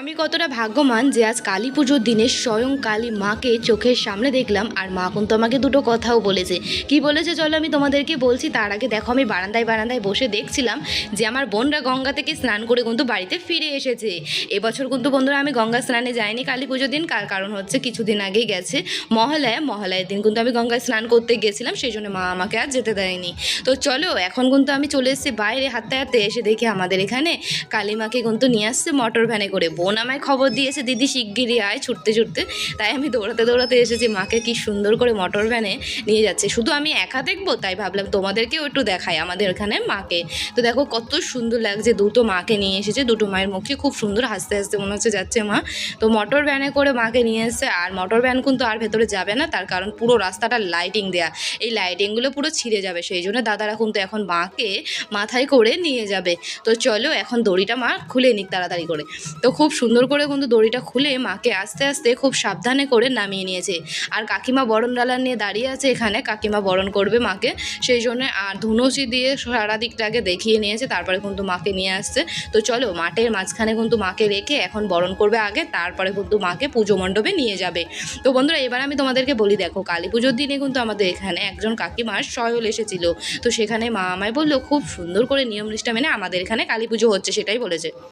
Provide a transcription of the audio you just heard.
আমি কতটা ভাগ্যবান যে আজ কালী পুজোর দিনে স্বয়ং কালী মাকে চোখের সামনে দেখলাম আর মা কিন্তু আমাকে দুটো কথাও বলেছে। কি বলেছে চলো আমি তোমাদেরকে বলছি, তার আগে দেখো আমি বারান্দায় বারান্দায় বসে দেখছিলাম যে আমার বোনরা গঙ্গা থেকে স্নান করে কিন্তু বাড়িতে ফিরে এসেছে। এবছর কিন্তু বন্ধুরা আমি গঙ্গা স্নানে যাইনি কালী পুজোর দিন, কার কারণ হচ্ছে কিছুদিন আগেই গেছে মহালয়া। মহালয়ের দিন কিন্তু আমি গঙ্গায় স্নান করতে গেছিলাম, সেই জন্য মা আমাকে আর যেতে দেয়নি। তো চলো, এখন কিন্তু আমি চলে এসেছি বাইরে হাঁটতে হাঁটতে, এসে দেখি আমাদের এখানে কালী মাকে কিন্তু নিয়ে আসছে মোটর ভ্যানে করে। বোন আমায় খবর দিয়েছে, দিদি শিগগিরই আয় ছুটতে ছুটতে। তাই আমি দৌড়াতে দৌড়াতে এসেছি মাকে কি সুন্দর করে মোটর ভ্যানে নিয়ে যাচ্ছে। শুধু আমি একা দেখব, তাই ভাবলাম তোমাদেরকেও একটু দেখাই আমাদের এখানে মাকে। তো দেখো কত সুন্দর লাগছে, দুটো মাকে নিয়ে এসেছে, দুটো মায়ের মুখে খুব সুন্দর হাসতে হাসতে মনে হচ্ছে যাচ্ছে মা। তো মোটর ভ্যানে করে মাকে নিয়ে এসছে, আর মোটর ভ্যান কিন্তু আর ভেতরে যাবে না, তার কারণ পুরো রাস্তাটা লাইটিং দেয়া। এই লাইটিংগুলো পুরো ছিঁড়ে যাবে, সেই জন্য দাদারা কিন্তু এখন মাকে মাথায় করে নিয়ে যাবে। তো চলো এখন দড়িটা মা খুলে নিক তাড়াতাড়ি করে। তো খুব সুন্দর করে কিন্তু দড়িটা খুলে মাকে আস্তে আস্তে খুব সাবধানে করে নামিয়ে নিয়েছে। আর কাকিমা বরণ ডালা নিয়ে দাঁড়িয়ে আছে এখানে, কাকিমা বরণ করবে মাকে। সেই জন্য আর ধুনুচি দিয়ে সারা দিকটাকে দেখিয়ে নিয়েছে, তারপরে কিন্তু মাকে নিয়ে আসছে। তো চলো মাঠের মাঝখানে কিন্তু মাকে রেখে এখন বরণ করবে আগে, তারপরে কিন্তু মাকে পুজো মণ্ডপে নিয়ে যাবে। তো বন্ধুরা, এবার আমি তোমাদেরকে বলি, দেখো কালী পুজোর দিনে কিন্তু আমাদের এখানে একজন কাকিমার সয়ল এসেছিল। তো সেখানে মা আমায় বলল, খুব সুন্দর করে নিয়ম নিষ্ঠা মেনে আমাদের এখানে কালী পুজো হচ্ছে, সেটাই বলেছে।